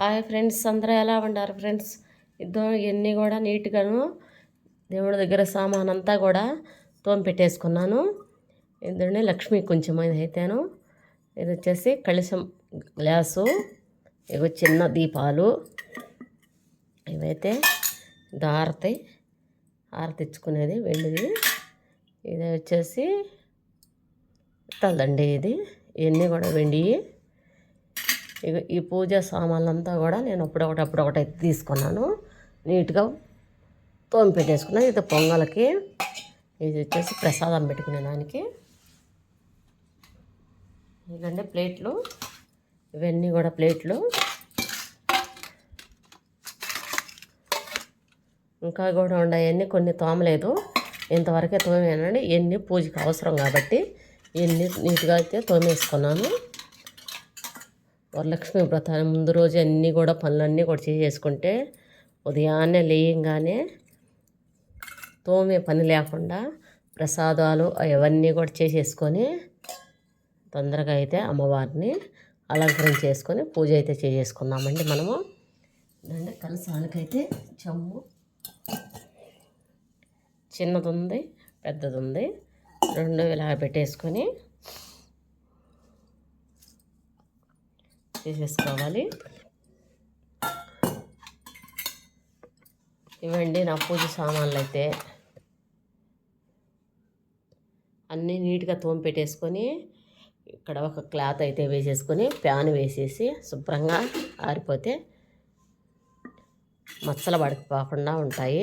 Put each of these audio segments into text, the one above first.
Hi friends అందరూ ఎలా ఉన్నారు ఫ్రెండ్స్? ఇద్దరు ఇవన్నీ కూడా నీట్గాను దేవుడి దగ్గర సామాన్ అంతా కూడా తోమి పెట్టేసుకున్నాను ఇద్దరిని లక్ష్మి కొంచెం అయితేను. ఇది వచ్చేసి కళిసం గ్లాసు ఇవి చిన్న దీపాలు. ఇవైతే ఇది ఆరతిచ్చుకునేది ఆరతి వెండిది ఇది వచ్చేసి తలదండి ఇది. ఇవన్నీ కూడా వెండి ఈ పూజ సామాన్లంతా కూడా నేను అప్పుడొకటి అప్పుడొకటి అయితే తీసుకున్నాను. నీట్గా తోమి పెట్టేసుకున్నాను ఇది పొంగల్కి ఇది వచ్చేసి ప్రసాదం పెట్టుకునే దానికి. ఇదంటే ప్లేట్లు. ఇవన్నీ కూడా ప్లేట్లు. ఇంకా కూడా ఉన్నాయన్నీ కొన్ని తోమలేదు. ఇంతవరకే తోమేనండి. ఇవన్నీ పూజకి అవసరం కాబట్టి ఇవన్నీ నీట్గా అయితే తోమేసుకున్నాను. వరలక్ష్మి వ్రతాన్ని ముందు రోజు అన్నీ కూడా పనులన్నీ కూడా చేసేసుకుంటే ఉదయాన్నే లేయంగానే తోమే పని లేకుండా ప్రసాదాలు అవన్నీ కూడా చేసేసుకొని తొందరగా అయితే అమ్మవారిని అలంకరణ చేసుకొని పూజ అయితే చేసేసుకుందామండి మనము. దాన్ని కలసానికైతే చెమ్ము చిన్నది ఉంది పెద్దది ఉంది రెండు ఇలా పెట్టేసుకొని చేసేసుకోవాలి. ఇవ్వండి నా పూజ సామాన్లు అయితే అన్నీ నీట్గా తోమి పెట్టేసుకొని ఇక్కడ ఒక క్లాత్ అయితే వేసేసుకొని ప్యాన్ వేసేసి శుభ్రంగా ఆరిపోతే మచ్చలు పడిపోకుండా ఉంటాయి.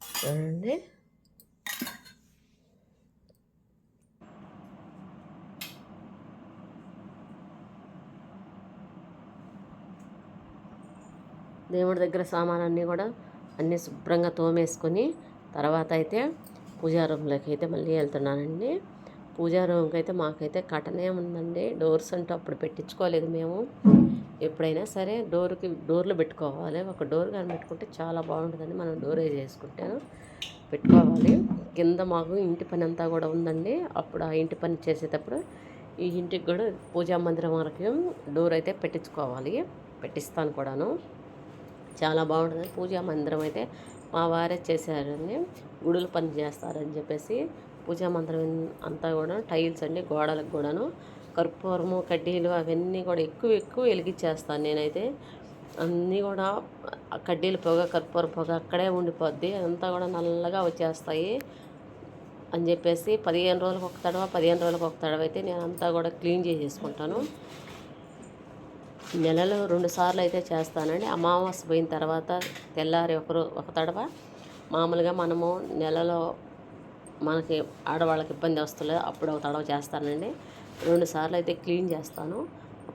చూడండి. దేవుడి దగ్గర సామానన్నీ కూడా అన్నీ శుభ్రంగా తోమేసుకొని తర్వాత అయితే పూజా రూమ్లోకి అయితే మళ్ళీ వెళ్తున్నానండి. పూజా రూమ్కి అయితే మాకైతే కటనే ఉందండి. డోర్స్ అంటూ అప్పుడు పెట్టించుకోలేదు మేము. ఎప్పుడైనా సరే డోర్కి డోర్లు పెట్టుకోవాలి. ఒక డోర్ కానీ పెట్టుకుంటే చాలా బాగుంటుందండి. మనం డోర్ చేసుకుంటాను పెట్టుకోవాలి. కింద మాకు ఇంటి పని అంతా కూడా ఉందండి. అప్పుడు ఆ ఇంటి పని చేసేటప్పుడు ఈ ఇంటికి కూడా పూజా మందిరం వరకు డోర్ అయితే పెట్టించుకోవాలి. పెట్టిస్తాను కూడాను. చాలా బాగుంటుంది. పూజా మందిరం అయితే మా వారే చేశారండి. గుడులు పని చేస్తారని చెప్పేసి పూజా మందిరం అంతా కూడా టైల్స్ అండి గోడలకు కూడాను. కర్పూరము కడ్డీలు అవన్నీ కూడా ఎక్కువ ఎక్కువ వెలిగించేస్తాను నేనైతే. అన్నీ కూడా కడ్డీలు పొగ కర్పూర పొగ అక్కడే ఉండిపోద్ది. అంతా కూడా నల్లగా వచ్చేస్తాయి అని చెప్పేసి పదిహేను రోజులకు ఒక తడవ పదిహేను రోజులకు ఒక తడవ అయితే నేను అంతా కూడా క్లీన్ చేసేసుకుంటాను. నెలలో రెండు సార్లు అయితే చేస్తానండి. అమావాస్య పోయిన తర్వాత తెల్లారి ఒకరు ఒక తడవ మామూలుగా మనము నెలలో మనకి ఆడవాళ్ళకి ఇబ్బంది వస్తలేదు. అప్పుడు ఒక తడవ చేస్తానండి. రెండు సార్లు అయితే క్లీన్ చేస్తాను.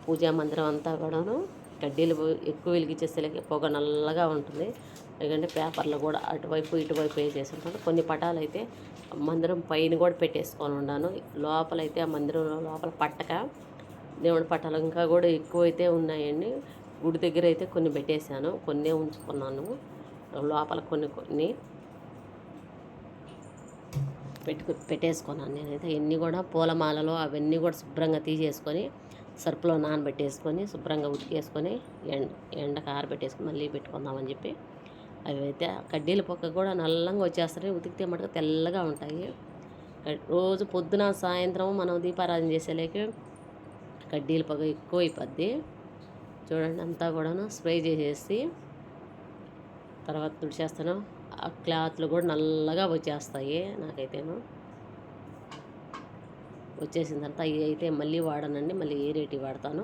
పూజా మందిరం అంతా కూడాను కడ్డీలు ఎక్కువ వెలిగించేసరికి పొగ నల్లగా ఉంటుంది. ఎందుకంటే పేపర్లు కూడా అటువైపు ఇటువైపు వేసేసి ఉంటాను కొన్ని పటాలు అయితే మందిరం పైన కూడా పెట్టేసుకొని ఉన్నాను లోపలైతే ఆ మందిరం లోపల పట్టక దేవుడి పటాలు ఇంకా కూడా ఎక్కువ అయితే ఉన్నాయండి. గుడి దగ్గర అయితే కొన్ని పెట్టేశాను. కొన్ని ఉంచుకున్నాను. లోపల కొన్ని కొన్ని పెట్టుకు పెట్టేసుకున్నాను నేనైతే. ఎన్ని కూడా పూలమాలలో అవన్నీ కూడా శుభ్రంగా తీసేసుకొని సరుపులో నానబెట్టేసుకొని శుభ్రంగా ఉతికేసుకొని ఎండ ఎండకు ఆరబెట్టేసుకొని మళ్ళీ పెట్టుకుందామని చెప్పి అవి అయితే కడ్డీల పక్క కూడా నల్లంగా వచ్చేస్తాయి. ఉతికితే మటుకు తెల్లగా ఉంటాయి. రోజు పొద్దున సాయంత్రం మనం దీపారాధన చేసేలేక కడ్డీల పొగ ఎక్కువ అయిపోద్ది చూడండి అంతా కూడాను స్ప్రే చేసేసి తర్వాత తుడిచేస్తాను. ఆ క్లాత్లు కూడా నల్లగా వచ్చేస్తాయి నాకైతేను. వచ్చేసిన తర్వాత అవి అయితే మళ్ళీ వాడనండి మళ్ళీ ఏ రేటు వాడతాను.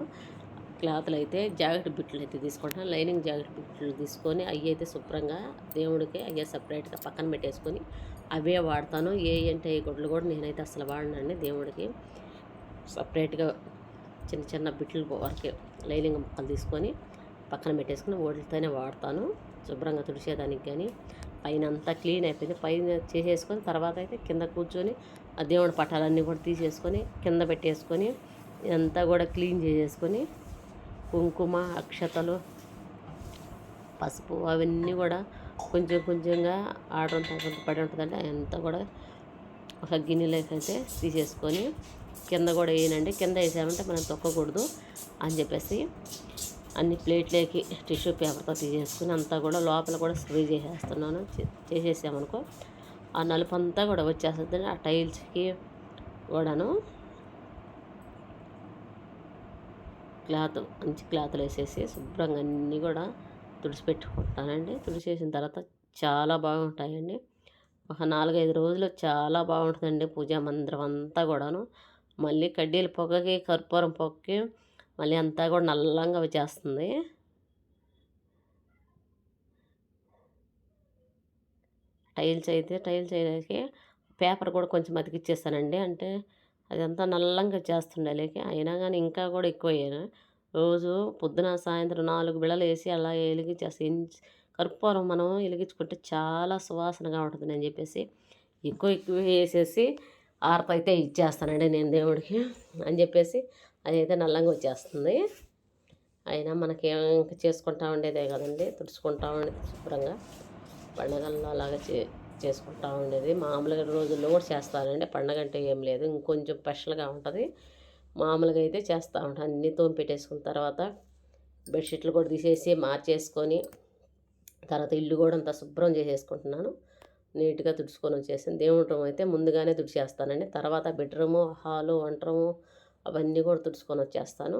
క్లాత్లు అయితే జాకెట్ బిట్లు అయితే తీసుకుంటాను. లైనింగ్ జాకెట్ బిట్లు తీసుకొని అవి అయితే శుభ్రంగా దేవుడికి అవి సపరేట్గా పక్కన పెట్టేసుకొని అవే వాడతాను. ఏ అంటే ఏ గుడ్లు కూడా నేనైతే అసలు వాడనండి దేవుడికి. సపరేట్గా చిన్న చిన్న బిట్లు వరకే లైనింగ్ ముక్కలు తీసుకొని పక్కన పెట్టేసుకుని ఓట్లతోనే వాడతాను. శుభ్రంగా తుడిచేదానికి కానీ పైన అంతా క్లీన్ అయిపోయింది. పైన చేసేసుకొని తర్వాత అయితే కింద కూర్చొని ఆ దేవుడి పటాలన్నీ కూడా తీసేసుకొని కింద పెట్టేసుకొని ఇదంతా కూడా క్లీన్ చేసేసుకొని కుంకుమ అక్షతలు పసుపు అవన్నీ కూడా కొంచెం కొంచెంగా ఆర్డర్ పడి ఉంటుందంటే అంతా కూడా ఒక గిన్నెలోకి అయితే తీసేసుకొని కింద కూడా వేయనండి. కింద వేసామంటే మనం తొక్కకూడదు అని చెప్పేసి అన్ని ప్లేట్లోకి టిష్యూ పేపర్తో తీసేసుకుని అంతా కూడా లోపల కూడా స్ప్రే చేసేస్తున్నాను. చే- చేసేసామనుకో ఆ నలుపు అంతా కూడా వచ్చేస్తుంది ఆ టైల్స్కి కూడాను క్లాత్ మంచి క్లాత్లు వేసేసి శుభ్రంగా అన్నీ కూడా తుడిచిపెట్టుకుంటానండి. తుడిచేసిన తర్వాత చాలా బాగుంటాయండి. ఒక నాలుగైదు రోజులు చాలా బాగుంటుందండి పూజా మందిరం అంతా కూడాను. మళ్ళీ కడ్డీల పొగకి కర్పూరం పొగకి మళ్ళీ అంతా కూడా నల్లంగా వచ్చేస్తుంది. టైల్స్ అయితే టైల్స్ అయ్యాక పేపర్ కూడా కొంచెం అతికిచ్చేస్తానండి. అంటే అదంతా నల్లంగా చేస్తుండే అయినా కానీ ఇంకా కూడా ఎక్కువ అయ్యాను రోజు పొద్దున సాయంత్రం నాలుగు బిళ్ళలు వేసి అలా వెలిగించేసి కర్పూరం మనం వెలిగించుకుంటే చాలా సువాసనగా ఉంటుంది అని చెప్పేసి ఎక్కువ ఎక్కువ వేసేసి ఆరత అయితే ఇచ్చేస్తానండి నేను దేవుడికి అని చెప్పేసి అదైతే నల్లంగా వచ్చేస్తుంది. అయినా మనకేం ఇంకా చేసుకుంటా ఉండేదే కదండి తుడుచుకుంటా ఉండేది శుభ్రంగా. పండగల్లో అలాగా చే చేసుకుంటా ఉండేది. మామూలుగా రోజుల్లో కూడా చేస్తానండి పండగ అంటే ఏం లేదు. ఇంకొంచెం స్పెషల్గా ఉంటుంది. మామూలుగా అయితే చేస్తూ ఉంటాను అన్నీ తోమి పెట్టేసుకున్న తర్వాత బెడ్షీట్లు కూడా తీసేసి మార్చేసుకొని తర్వాత ఇల్లు కూడా అంతా శుభ్రం చేసేసుకుంటున్నాను. నీట్గా తుడుచుకొని వచ్చేసాను దేవుడి రూమ్ అయితే ముందుగానే తుడిచేస్తానండి. తర్వాత బెడ్రూము హాలు వంట రూము అవన్నీ కూడా తుడుచుకొని వచ్చేస్తాను.